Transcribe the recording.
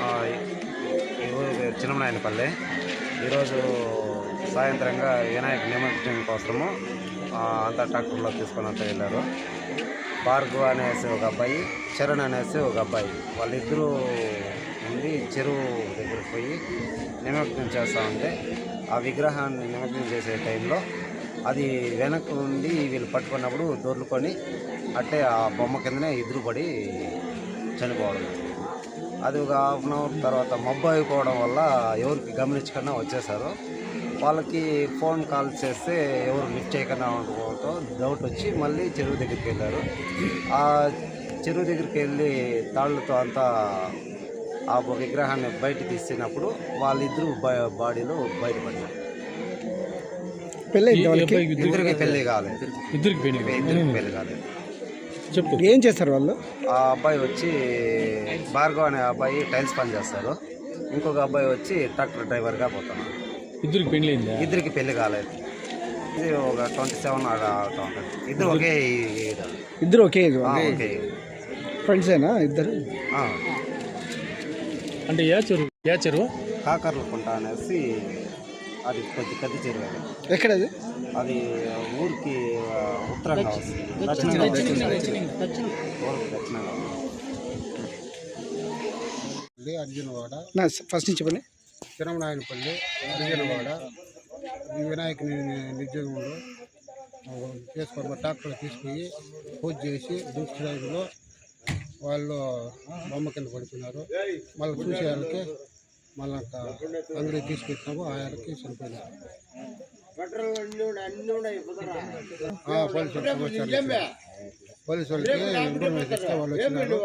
ఆ, ఈ ఊరు పేరు చిన్నమనాయనపల్లి ఈరోజు సాయంత్రంగా వినాయక నిమజ్జనం కోసము అంతా ట్రాక్టర్లో తీసుకున్నట్టు వెళ్ళారు. భార్గవ్ అనేసి ఒక అబ్బాయి చరణ్ అనేసి ఒక అబ్బాయి. వాళ్ళిద్దరూ ఉంది చెరువు దగ్గరికి పోయి నిమజ్జనం చేస్తూ ఉంటే ఆ విగ్రహాన్ని నిమజ్జనం చేసే టైంలో అది వెనక నుండి వీళ్ళు పట్టుకున్నప్పుడు దొర్లుకొని అట్టే ఆ బొమ్మ కిందనే ఎదురుపడి చనిపోవడం. అది ఒక హాఫ్ అన్ అవర్ తర్వాత మబ్బు అయిపోవడం వల్ల ఎవరికి గమనించకుండా వచ్చేసారు. వాళ్ళకి ఫోన్ కాల్ చేస్తే ఎవరు లిఫ్ట్ చేయకుండా ఉండడంతో డౌట్ వచ్చి మళ్ళీ చెరువు దగ్గరికి వెళ్ళారు. ఆ చెరువు దగ్గరికి వెళ్ళి తాళ్ళతో అంతా ఆ విగ్రహాన్ని బయట తీసినప్పుడు వాళ్ళిద్దరూ బ- బాడీలో బయటపడ్డారు. పెళ్ళి ఇద్దరికి పెళ్ళి కాలేదు. ఇద్దరికి పెళ్ళి కాలేదు. చెప్పు. ఏం చేస్తారు వాళ్ళు? ఆ అబ్బాయి వచ్చి భార్గవ్ అనే అబ్బాయి టైల్స్ పని చేస్తారు. ఇంకొక అబ్బాయి వచ్చి ట్రాక్టర్ డ్రైవర్గా పోతున్నాడు ఇద్దరికి పెళ్ళి అయిందా? ఇద్దరికి పెళ్ళి కాలేదు. ఇది ఒక ట్వంటీ సెవెన్ అలా అవుతా ఉంటుంది. ఇద్దరు ఒకే. ఇద్దరు ఒకే ఏజ్ ఆ, ఒకే ఫ్రెండ్సేనా ఇద్దరు? ఆ, అంటే ఏ చెరువు ఏ చెరువు కాకర్ల కుంట అనేసి అది కొద్ది పెద్ద చెరువు అది. ఎక్కడది అది ఊరికి ఉత్తరంగా వస్తుంది దక్షిణంగా వస్తుంది. ఊరికి దక్షిణంగా వస్తుంది. పల్లి అర్జునవాడ నా ఫస్ట్ నుంచి చెప్పండి తిరుమనాయనపల్లి అర్జునవాడ ఈ వినాయకుని నిజంలో చేసుకొని ట్రాక్టర్ తీసుకుని పూజ చేసి దుష్టి వాళ్ళు బొమ్మ కింద పడుతున్నారు మళ్ళీ చూసే వాళ్ళకి మళ్ళీ అందరూ తీసుకొచ్చినాము ఆ వాళ్ళకి చనిపోయినారు పోలీసు వాళ్ళకి ఇన్ఫర్మేషన్ ఇస్తే వాళ్ళు వచ్చినారు.